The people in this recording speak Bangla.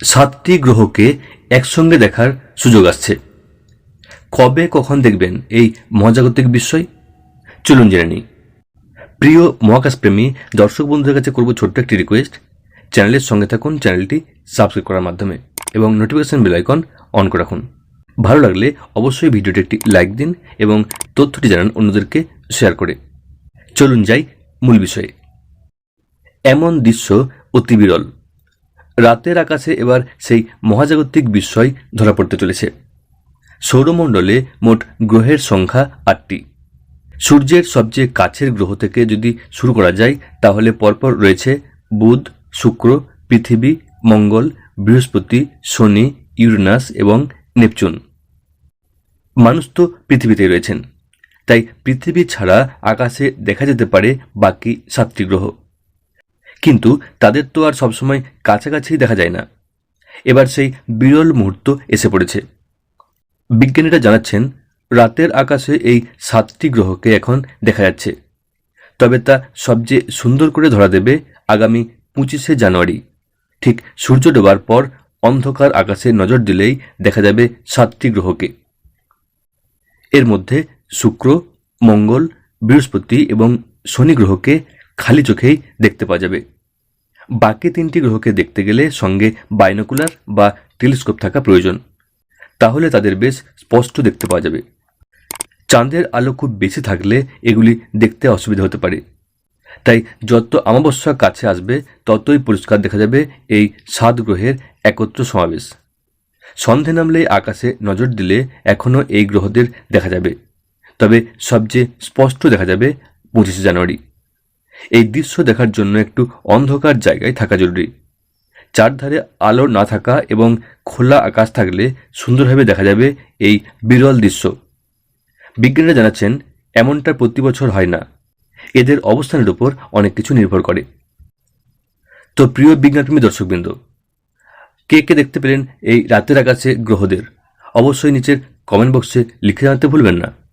সাতটি গ্রহকে একসঙ্গে দেখার সুযোগ আসছে। কবে কখন দেখবেন এই মহাজাগতিক বিস্ময়? চলুন জেনে নিই। প্রিয় মহাকাশপ্রেমী, দর্শক বন্ধুদের কাছে করব ছোট্ট একটি রিকোয়েস্ট চ্যানেলের সঙ্গে থাকুন, চ্যানেলটি সাবস্ক্রাইব করার মাধ্যমে এবং নোটিফিকেশন বেল আইকন অন করে রাখুন। ভালো লাগলে অবশ্যই ভিডিওটি একটি লাইক দিন এবং তথ্যটি জানান অন্যদেরকে শেয়ার করে। চলুন যাই মূল বিষয়ে। এমন দৃশ্য অতি বিরল। রাতের আকাশে এবার সেই মহাজাগতিক বিস্ময় ধরা পড়তে চলেছে। সৌরমণ্ডলে মোট গ্রহের সংখ্যা আটটি। সূর্যের সবচেয়ে কাছের গ্রহ থেকে যদি শুরু করা যায়, তাহলে পরপর রয়েছে বুধ, শুক্র, পৃথিবী, মঙ্গল, বৃহস্পতি, শনি, ইউরেনাস এবং নেপচুন। মানুষ তো পৃথিবীতেই রয়েছেন। তাই পৃথিবী ছাড়া আকাশে দেখা যেতে পারে বাকি সাতটি গ্রহ। কিন্তু তাদের তো আর সবসময় কাছাকাছি দেখা যায় না। এবার সেই বিরল মুহূর্ত এসে পড়েছে। বিজ্ঞানীরা জানাচ্ছেন, রাতের আকাশে এই সাতটি গ্রহকে এখন দেখা যাচ্ছে। তবে তা সবচেয়ে সুন্দর করে ধরা দেবে আগামী পঁচিশে জানুয়ারি। ঠিক সূর্য ডোবার পর অন্ধকার আকাশে নজর দিলেই দেখা যাবে সাতটি গ্রহকে। এর মধ্যে শুক্র, মঙ্গল, বৃহস্পতি এবং শনি গ্রহকে খালি চোখেই দেখতে পাওয়া যাবে। বাকি তিনটি গ্রহকে দেখতে গেলে সঙ্গে বাইনোকুলার বা টেলিস্কোপ থাকা প্রয়োজন। তাহলে তাদের বেশ স্পষ্ট দেখতে পাওয়া যাবে। চাঁদের আলো খুব বেশি থাকলে এগুলি দেখতে অসুবিধা হতে পারে। তাই যত অমাবস্যা কাছে আসবে, ততই পরিষ্কার দেখা যাবে এই সাত গ্রহের একত্র সমাবেশ। সন্ধে নামলেই আকাশে নজর দিলে এখনও এই গ্রহদের দেখা যাবে। তবে সবচেয়ে স্পষ্ট দেখা যাবে পঁচিশে জানুয়ারি। এই দৃশ্য দেখার জন্য একটু অন্ধকার জায়গায় থাকা জরুরি। চারধারে আলো না থাকা এবং খোলা আকাশ থাকলে সুন্দরভাবে দেখা যাবে এই বিরল দৃশ্য। বিজ্ঞানীরা জানাচ্ছেন, এমনটা প্রতি বছর হয় না। এদের অবস্থানের উপর অনেক কিছু নির্ভর করে। তো প্রিয় বিজ্ঞানপ্রেমী দর্শকবৃন্দ, কে কে দেখতে পেলেন এই রাতের আকাশে গ্রহদের? অবশ্যই নিচের কমেন্ট বক্সে লিখে জানাতে ভুলবেন না।